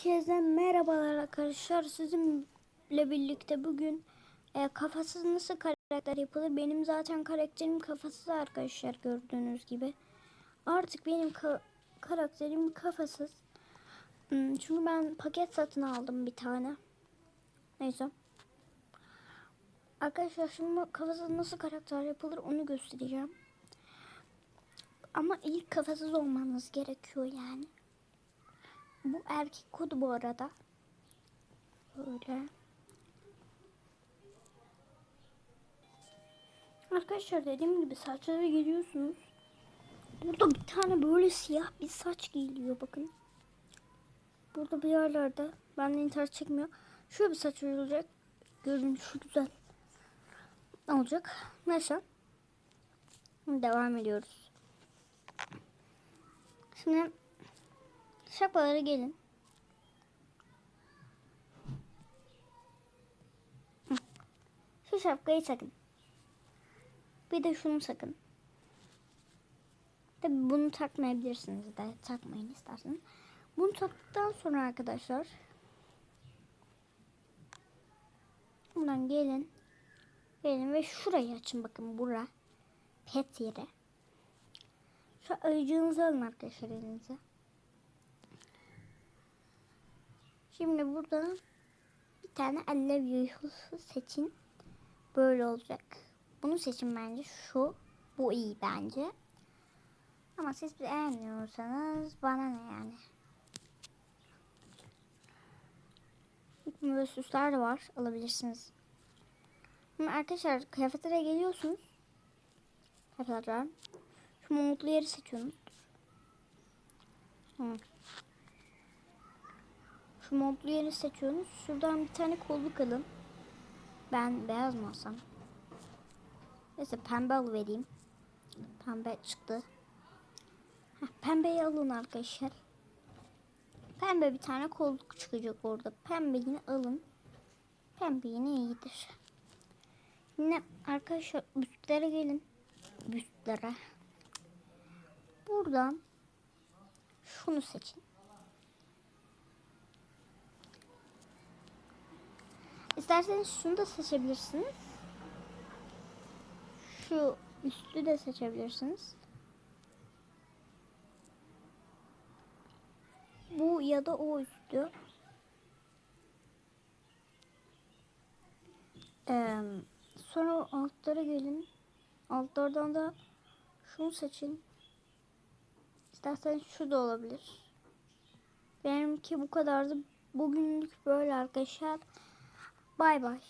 Herkese merhabalar arkadaşlar. Sizinle birlikte bugün e, kafasız nasıl karakter yapılır? Benim zaten karakterim kafasız arkadaşlar gördüğünüz gibi. Artık benim ka- karakterim kafasız. Hmm, çünkü ben paket satın aldım bir tane. Neyse. Arkadaşlar şimdi kafasız nasıl karakter yapılır onu göstereceğim. Ama ilk kafasız olmanız gerekiyor yani. Bu erkek kodu bu arada. Böyle. Arkadaşlar dediğim gibi saçlara geliyorsunuz. Burada bir tane böyle siyah bir saç giyiliyor bakın. Burada bir yerlerde benden internet çekmiyor. Şöyle bir saç olacak. Görün şu güzel. Ne olacak? Neyse. Devam ediyoruz. Şimdi Şapkalara gelin. Şu şapkayı sakın. Bir de şunu sakın. Tabi bunu takmayabilirsiniz de takmayın isterseniz. Bunu taktıktan sonra arkadaşlar buradan gelin. Gelin ve şurayı açın bakın bura. Pet yeri. Şu ayıcığınızı alın arkadaşlar elinize. Şimdi burada bir tane alev yuhusu seçin. Böyle olacak. Bunu seçin bence. Şu. Bu iyi bence. Ama siz beğenmiyorsanız bana ne yani. Böyle süsler de var. Alabilirsiniz. Şimdi arkadaşlar kıyafetlere geliyorsunuz. Kıyafetler. Şu montlu yeri seçiyorsunuz. Hı. Şu montlu yeri seçiyorsunuz. Şuradan bir tane kolluk alın. Ben beyaz mı alsam? Neyse pembe alıvereyim. Pembe çıktı. Heh, pembeyi alın arkadaşlar. Pembe bir tane kolluk çıkacak orada. Pembeyini alın. Pembe yine iyidir. Yine arkadaşlar büstlere gelin. Büstlere. Buradan şunu seçin. İsterseniz şunu da seçebilirsiniz. Şu üstü de seçebilirsiniz. Bu ya da o üstü. Ee, sonra altlara gelin. Altlardan da şunu seçin. İsterseniz şu da olabilir. Benimki bu kadardı. Bugünlük böyle arkadaşlar. Bay bay.